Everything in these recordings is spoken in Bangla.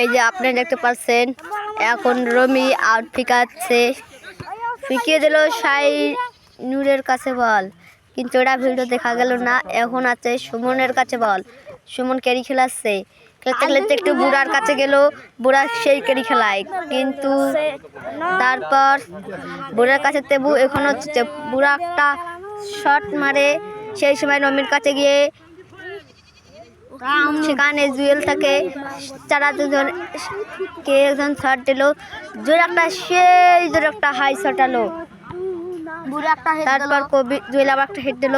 এই যে আপনি দেখতে পাচ্ছেন, এখন রমি আউট ফিকাচ্ছে ফিকিয়ে দিল সাই নূরের কাছে বল। কিন্তু ওটা ভিডিও দেখা গেল না, এখন আছে সুমনের কাছে বল। সুমন ক্যারি খেলাচ্ছে। খেলতে খেলতে একটু বুড়ার কাছে গেল, বুড়া সেই ক্যারি খেলায়। কিন্তু তারপর বুড়ার কাছে তেবু, এখন হচ্ছে বুড়া একটা শট মারে। সেই সময় রমির কাছে গিয়ে সেখানে জুয়েল থাকে তারা দুজন কে একজন শট দিল। জোর একটা সেই জোর একটা হাই শট আলো। তারপর কবি জুয়েল আবার একটা হেড দিল।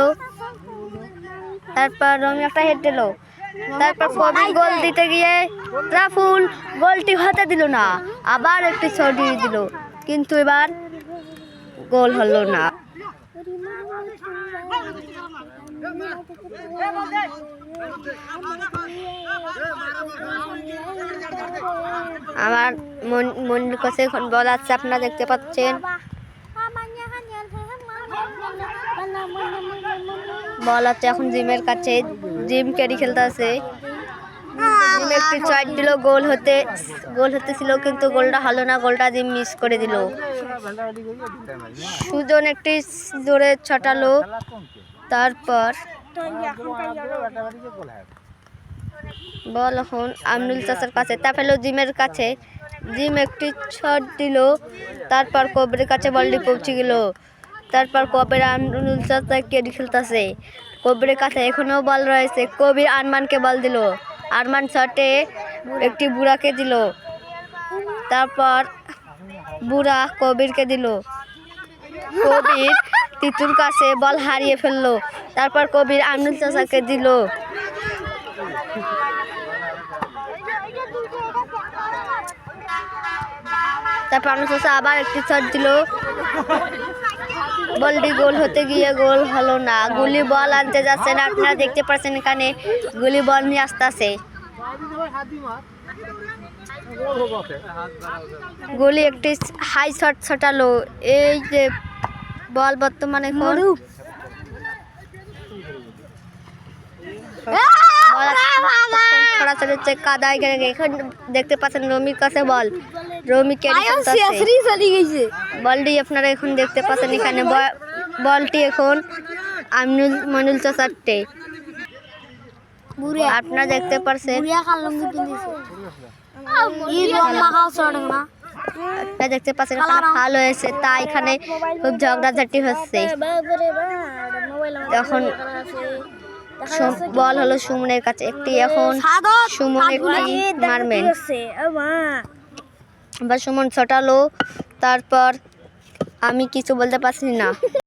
তারপর রমি একটা হেড দিল। তারপর কবি গোল দিতে গিয়ে রাফুল গোলটি হতে দিল না, আবার একটি শট দিয়ে দিল। কিন্তু এবার গোল হলো না। আমার মন মনির কাছে এখন বল আছে, আপনারা দেখতে পাচ্ছেন। বল আছে, এখন জিমের কাছে, জিম ক্যারি খেলতে আছে। জিম একটি চাইট দিল গোল হতে গোল হতেছিল কিন্তু গোলটা হলো না গোলটা জিম মিস করে দিল। সুজন একটি জোরে ছটালো, তারপর বল এখন আমনুল চাচার কাছে তা ফেলো জিমের কাছে। জিম একটি শট দিল, তারপর কবির কাছে বলটি পৌঁছে গেল। তারপর কবির আমনুল চাচা কেডি খেলতেছে। কবিরের কাছে এখনও বল রয়েছে কবির আনমানকে বল দিল। আরমান শটে একটি বুড়াকে দিল। তারপর বুড়া কবিরকে দিল। কবির তিতুর কাছে বল হারিয়ে ফেলল। তারপর কবির আমনুল চাচাকে দিল। তারপর আমনুল চাচা আবার একটি শট দিল। বলটি গোল হতে গিয়ে গোল হলো না। গুলি বল আনতে যাচ্ছেন আপনারা দেখতে পাচ্ছেন এখানে গুলি বল নিয়ে আসতেছে। গুলি একটি হাই শট ছটালো। এই যে বল বর্তমানে ছড়াছড়ি হচ্ছে কাদায় গেলে এখন দেখতে পাচ্ছেন রমির কাছে বল রমি ক্যারি করতেছে বলটি আপনারা এখন দেখতে পাচ্ছেন এখানে ব- বলটি এখন আমিনুল মনুল চাচারটে আপনারা দেখতে পাচ্ছেন আপনারা দেখতে পাচ্ছেন এখানে ভালো হয়েছে তাই এখানে খুব ঝগড়াঝাটি হচ্ছে এখন সুম- বল হলো সুমনের কাছে একটি এখন সুমন একটি মারবেন? বা সুমন ছটালো তারপর আমি কিছু বলতে পারছি না।